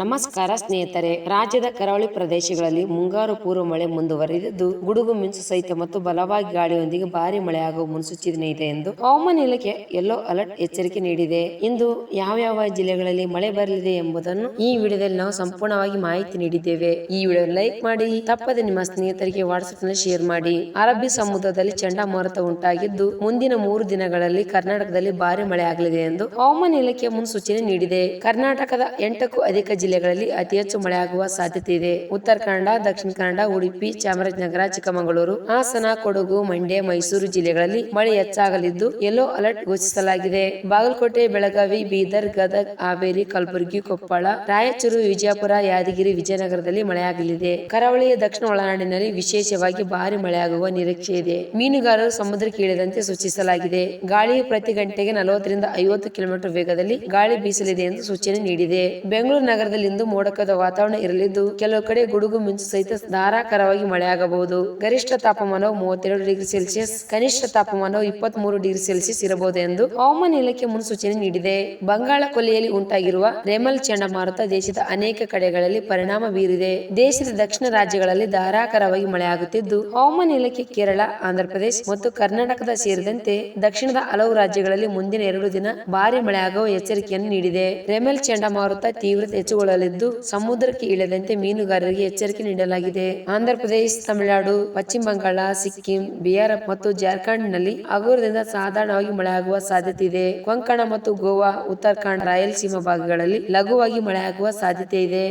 ನಮಸ್ಕಾರ ಸ್ನೇಹಿತರೆ. ರಾಜ್ಯದ ಕರಾವಳಿ ಪ್ರದೇಶಗಳಲ್ಲಿ ಮುಂಗಾರು ಪೂರ್ವ ಮಳೆ ಮುಂದುವರಿದಿದ್ದು, ಗುಡುಗು, ಮಿಂಚು ಸಹಿತ ಮತ್ತು ಬಲವಾಗಿ ಗಾಳಿಯೊಂದಿಗೆ ಭಾರಿ ಮಳೆಯಾಗುವ ಮುನ್ಸೂಚನೆ ಇದೆ ಎಂದು ಹವಾಮಾನ ಇಲಾಖೆ ಯೆಲ್ಲೋ ಅಲರ್ಟ್ ಎಚ್ಚರಿಕೆ ನೀಡಿದೆ. ಇಂದು ಯಾವ ಯಾವ ಜಿಲ್ಲೆಗಳಲ್ಲಿ ಮಳೆ ಬರಲಿದೆ ಎಂಬುದನ್ನು ಈ ವಿಡಿಯೋದಲ್ಲಿ ನಾವು ಸಂಪೂರ್ಣವಾಗಿ ಮಾಹಿತಿ ನೀಡಿದ್ದೇವೆ. ಈ ವಿಡಿಯೋ ಲೈಕ್ ಮಾಡಿ, ತಪ್ಪದೆ ನಿಮ್ಮ ಸ್ನೇಹಿತರಿಗೆ ವಾಟ್ಸ್ಆಪ್ನಲ್ಲಿ ಶೇರ್ ಮಾಡಿ. ಅರಬ್ಬಿ ಸಮುದ್ರದಲ್ಲಿ ಚಂಡಮಾರುತ ಉಂಟಾಗಿದ್ದು, ಮುಂದಿನ ಮೂರು ದಿನಗಳಲ್ಲಿ ಕರ್ನಾಟಕದಲ್ಲಿ ಭಾರಿ ಮಳೆ ಆಗಲಿದೆ ಎಂದು ಹವಾಮಾನ ಇಲಾಖೆ ಮುನ್ಸೂಚನೆ ನೀಡಿದೆ. ಕರ್ನಾಟಕದ ಎಂಟಕ್ಕೂ ಅಧಿಕ ಜಿಲ್ಲೆಗಳಲ್ಲಿ ಅತಿ ಹೆಚ್ಚು ಮಳೆಯಾಗುವ ಸಾಧ್ಯತೆ ಇದೆ ಉತ್ತರ ಕನ್ನಡ, ದಕ್ಷಿಣ ಕನ್ನಡ, ಉಡುಪಿ, ಚಾಮರಾಜನಗರ, ಚಿಕ್ಕಮಗಳೂರು, ಹಾಸನ, ಕೊಡಗು, ಮಂಡ್ಯ, ಮೈಸೂರು ಜಿಲ್ಲೆಗಳಲ್ಲಿ ಮಳೆ ಹೆಚ್ಚಾಗಲಿದ್ದು ಯೆಲ್ಲೋ ಅಲರ್ಟ್ ಘೋಷಿಸಲಾಗಿದೆ. ಬಾಗಲಕೋಟೆ, ಬೆಳಗಾವಿ, ಬೀದರ್, ಗದಗ್, ಹಾವೇರಿ, ಕಲಬುರಗಿ, ಕೊಪ್ಪಳ, ರಾಯಚೂರು, ವಿಜಯಪುರ, ಯಾದಗಿರಿ, ವಿಜಯನಗರದಲ್ಲಿ ಮಳೆಯಾಗಲಿದೆ. ಕರಾವಳಿಯ ದಕ್ಷಿಣ ಒಳನಾಡಿನಲ್ಲಿ ವಿಶೇಷವಾಗಿ ಭಾರಿ ಮಳೆಯಾಗುವ ನಿರೀಕ್ಷೆ ಇದೆ. ಮೀನುಗಾರರು ಸಮುದ್ರಕ್ಕೆ ಇಳಿದಂತೆ ಸೂಚಿಸಲಾಗಿದೆ. ಗಾಳಿ ಪ್ರತಿ ಗಂಟೆಗೆ ನಲವತ್ತರಿಂದ ಐವತ್ತು ಕಿಲೋಮೀಟರ್ ವೇಗದಲ್ಲಿ ಗಾಳಿ ಬೀಸಲಿದೆ ಎಂದು ಸೂಚನೆ ನೀಡಿದೆ. ಬೆಂಗಳೂರು ನಗರದಲ್ಲಿ ಇಂದು ಮೋಡಕದ ವಾತಾವರಣ ಇರಲಿದ್ದು, ಕೆಲವು ಕಡೆ ಗುಡುಗು ಮಿಂಚು ಸಹಿತ ಧಾರಾಕಾರವಾಗಿ ಮಳೆಯಾಗಬಹುದು. ಗರಿಷ್ಠ ತಾಪಮಾನವು ಮೂವತ್ತೆರಡು ಡಿಗ್ರಿ ಸೆಲ್ಸಿಯಸ್, ಕನಿಷ್ಠ ತಾಪಮಾನವು ಇಪ್ಪತ್ತ್ ಮೂರು ಡಿಗ್ರಿ ಸೆಲ್ಸಿಯಸ್ ಇರಬಹುದು ಎಂದು ಹವಾಮಾನ ಇಲಾಖೆ ಮುನ್ಸೂಚನೆ ನೀಡಿದೆ. ಬಂಗಾಳ ಕೊಲ್ಲಿಯಲ್ಲಿ ಉಂಟಾಗಿರುವ ರೆಮಲ್ ಚಂಡಮಾರುತ ದೇಶದ ಅನೇಕ ಕಡೆಗಳಲ್ಲಿ ಪರಿಣಾಮ ಬೀರಿದೆ. ದೇಶದ ದಕ್ಷಿಣ ರಾಜ್ಯಗಳಲ್ಲಿ ಧಾರಾಕಾರವಾಗಿ ಮಳೆಯಾಗುತ್ತಿದ್ದು, ಹವಾಮಾನ ಇಲಾಖೆ ಕೇರಳ, ಆಂಧ್ರಪ್ರದೇಶ ಮತ್ತು ಕರ್ನಾಟಕದ ಸೇರಿದಂತೆ ದಕ್ಷಿಣದ ಹಲವು ರಾಜ್ಯಗಳಲ್ಲಿ ಮುಂದಿನ ಎರಡು ದಿನ ಭಾರಿ ಮಳೆಯಾಗುವ ಎಚ್ಚರಿಕೆಯನ್ನು ನೀಡಿದೆ. ರೆಮೆಲ್ ಚಂಡಮಾರುತ ತೀವ್ರತೆ ಹೆಚ್ಚುಗೊಳ್ಳಲಿದ್ದು ಸಮುದ್ರಕ್ಕೆ ಇಳದಂತೆ ಮೀನುಗಾರರಿಗೆ ಎಚ್ಚರಿಕೆ ನೀಡಲಾಗಿದೆ. ಆಂಧ್ರಪ್ರದೇಶ ತಮಿಳುನಾಡು, ಪಶ್ಚಿಮ ಬಂಗಾಳ, ಸಿಕ್ಕಿಂ, ಬಿಹಾರ ಮತ್ತು ಜಾರ್ಖಂಡ್ನಲ್ಲಿ ಹಗುರದಿಂದ ಸಾಧಾರಣವಾಗಿ ಮಳೆಯಾಗುವ ಸಾಧ್ಯತೆ ಇದೆ. ಕೊಂಕಣ ಮತ್ತು ಗೋವಾ, ಉತ್ತರಾಖಂಡ್, ರಾಯಲಸೀಮಾ ಭಾಗಗಳಲ್ಲಿ ಲಘುವಾಗಿ ಮಳೆಯಾಗುವ ಸಾಧ್ಯತೆ ಇದೆ.